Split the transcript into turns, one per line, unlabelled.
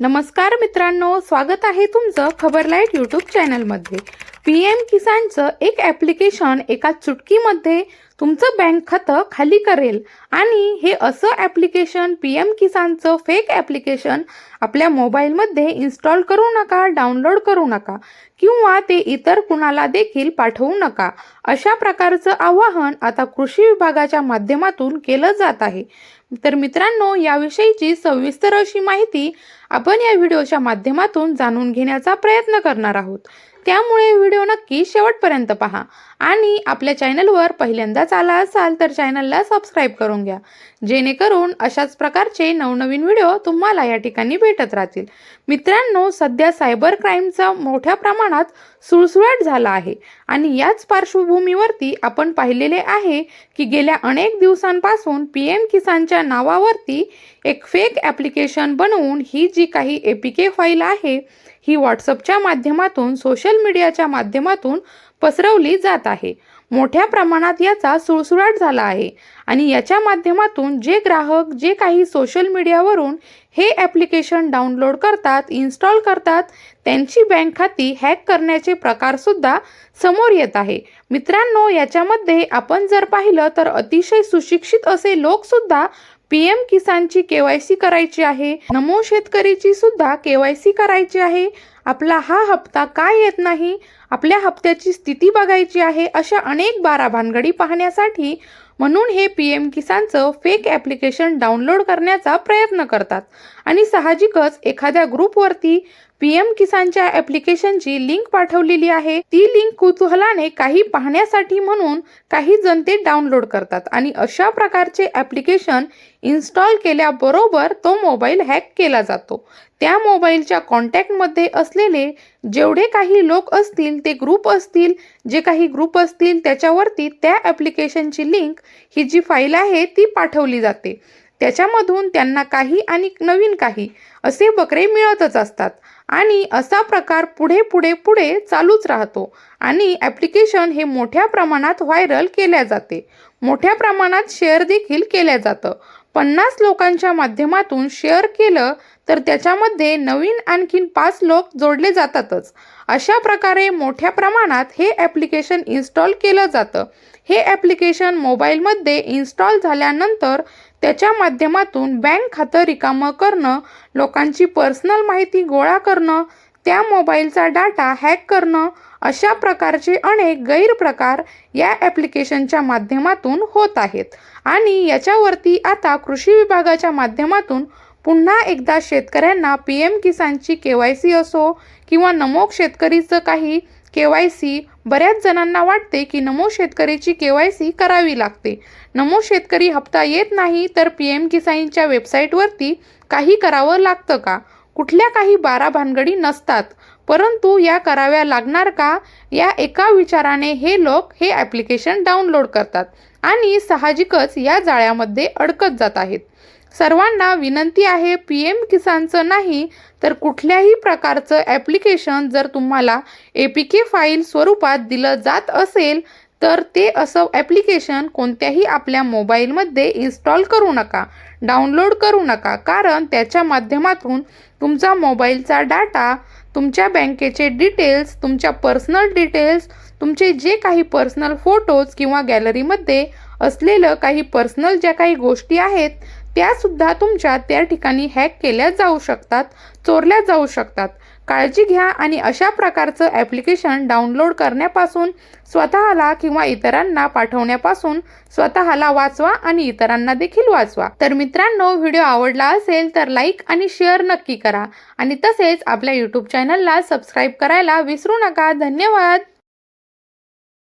नमस्कार मित्रांनो स्वागत आहे तुमचं खबरलाईट यूट्यूब चॅनलमध्ये पी एम किसानचं एक ॲप्लिकेशन एका चुटकीमध्ये तुमचं बँक खातं खाली करेल. आणि हे असं ॲप्लिकेशन पी एम किसानचं फेक ॲप्लिकेशन आपल्या मोबाईलमध्ये इन्स्टॉल करू नका डाउनलोड करू नका किंवा ते इतर कुणाला देखील पाठवू नका. अशा प्रकारचं आवाहन आता कृषी विभागाच्या माध्यमातून केलं जात आहे. तर मित्रांनो याविषयीची सविस्तर अशी माहिती आपण या व्हिडिओच्या माध्यमातून जाणून घेण्याचा प्रयत्न करणार आहोत. त्यामुळे व्हिडिओ नक्की शेवटपर्यंत पहा. आणि आपल्या चॅनलवर पहिल्यांदाच आला असाल तर चॅनलला सबस्क्राईब करून घ्या. जेणेकरून अशाच प्रकारचे नवनवीन व्हिडिओ तुम्हाला या ठिकाणी भेटत राहतील. मित्रांनो सध्या सायबर क्राईमचा मोठ्या प्रमाणात सुळसुळाट झाला आहे आणि याच पार्श्वभूमीवरती आपण पाहिलेले आहे की गेल्या अनेक दिवसांपासून पी एम किसानच्या नावावरती एक फेक ॲप्लिकेशन बनवून ही जी काही ए पी के फाईल आहे ही व्हॉट्सअपच्या माध्यमातून सोशल मीडियाच्या माध्यमातून पसरवली जात आहे. मोठ्या प्रमाणात याचा सुळसुळाट झाला आहे. आणि याच्या माध्यमातून जे ग्राहक जे काही सोशल मीडियावरून हे ॲप्लिकेशन डाउनलोड करतात इन्स्टॉल करतात त्यांची बँक खाती हॅक करण्याचे प्रकारसुद्धा समोर येत आहे. मित्रांनो याच्यामध्ये आपण जर पाहिलं तर अतिशय सुशिक्षित असे लोकसुद्धा पीएम किसानची केवायसी करायची आहे. नमो शेतकरीची सुद्धा केवायसी करायची आहे. आपला हा हप्ता काय येत नाही? आपल्या हप्त्याची स्थिती बघायची आहे अशा अनेक बारा भानगडी पाहण्यासाठी म्हणून हे पी एम किसानचं फेक ॲप्लिकेशन डाउनलोड करण्याचा प्रयत्न करतात. आणि साहजिकच एखाद्या ग्रुपवरती पी एम किसानच्या ॲप्लिकेशनची लिंक पाठवलेली आहे. ती लिंक कुतूहलाने काही पाहण्यासाठी म्हणून काही जण ते डाउनलोड करतात. आणि अशा प्रकारचे ॲप्लिकेशन इन्स्टॉल केल्याबरोबर तो मोबाईल हॅक केला जातो. त्या मोबाईलच्या कॉन्टॅक्टमध्ये असलेले जेवढे काही लोक असतील ते ग्रुप असतील जे काही ग्रुप असतील त्याच्यावरती त्या ॲप्लिकेशनची लिंक ही जी फाईल आहे ती पाठवली जाते. त्याच्यामधून त्यांना काही आणि नवीन काही असे बकरे मिळतच असतात. आणि असा प्रकार पुढे पुढे पुढे चालूच राहतो. आणि ॲप्लिकेशन हे मोठ्या प्रमाणात व्हायरल केल्या जाते. मोठ्या प्रमाणात शेअर देखील केल्या जातं. पन्नास लोकांच्या माध्यमातून शेअर केलं तर त्याच्यामध्ये नवीन आणखीन पाच लोक जोडले जातातच. अशा प्रकारे मोठ्या प्रमाणात हे ॲप्लिकेशन इन्स्टॉल केलं जातं. हे ॲप्लिकेशन मोबाईलमध्ये इन्स्टॉल झाल्यानंतर त्याच्या माध्यमातून बँक खातं रिकामं करणं लोकांची पर्सनल माहिती गोळा करणं त्या मोबाईलचा डाटा हॅक करणं अशा प्रकारचे अनेक गैरप्रकार या ॲप्लिकेशनच्या माध्यमातून होत आहेत. आणि याच्यावरती आता कृषी विभागाच्या माध्यमातून पुन्हा एकदा शेतकऱ्यांना पी एम किसानची के वाय सी असो किंवा नमोक शेतकरीचं काही के वाय सी बऱ्याच जणांना वाटते की नमो शेतकरीची के वाय सी करावी लागते. नमो शेतकरी हप्ता येत नाही तर पी एम किसानच्या वेबसाईटवरती काही करावं लागतं का? कुठल्या काही बारा भानगडी नसतात. परंतु या कराव्या लागणार का? या एका विचाराने हे लोक हे ॲप्लिकेशन डाउनलोड करतात आणि साहजिकच या जाळ्यामध्ये अडकत जात आहेत. सर्वांना विनंती आहे पी एम किसानचं नाही तर कुठल्याही प्रकारचं ॲप्लिकेशन जर तुम्हाला ए पी के फाईल स्वरूपात दिलं जात असेल तर ते असं ॲप्लिकेशन कोणत्याही आपल्या मोबाईलमध्ये इन्स्टॉल करू नका डाउनलोड करू नका. कारण त्याच्या माध्यमातून तुमचा मोबाईलचा डाटा तुमच्या बँकेचे डिटेल्स तुमच्या पर्सनल डिटेल्स तुमचे जे काही पर्सनल फोटोज किंवा गॅलरीमध्ये असलेलं काही पर्सनल ज्या काही गोष्टी आहेत त्यासुद्धा तुमच्या त्या ठिकाणी हॅक केल्या जाऊ शकतात चोरल्या जाऊ शकतात. काळजी घ्या आणि अशा प्रकारचं ॲप्लिकेशन डाउनलोड करण्यापासून स्वतःला किंवा इतरांना पाठवण्यापासून स्वतःला वाचवा आणि इतरांना देखील वाचवा. तर मित्रांनो व्हिडिओ आवडला असेल तर लाईक आणि शेअर नक्की करा. आणि तसेच आपल्या यूट्यूब चॅनलला सबस्क्राईब करायला विसरू नका. धन्यवाद!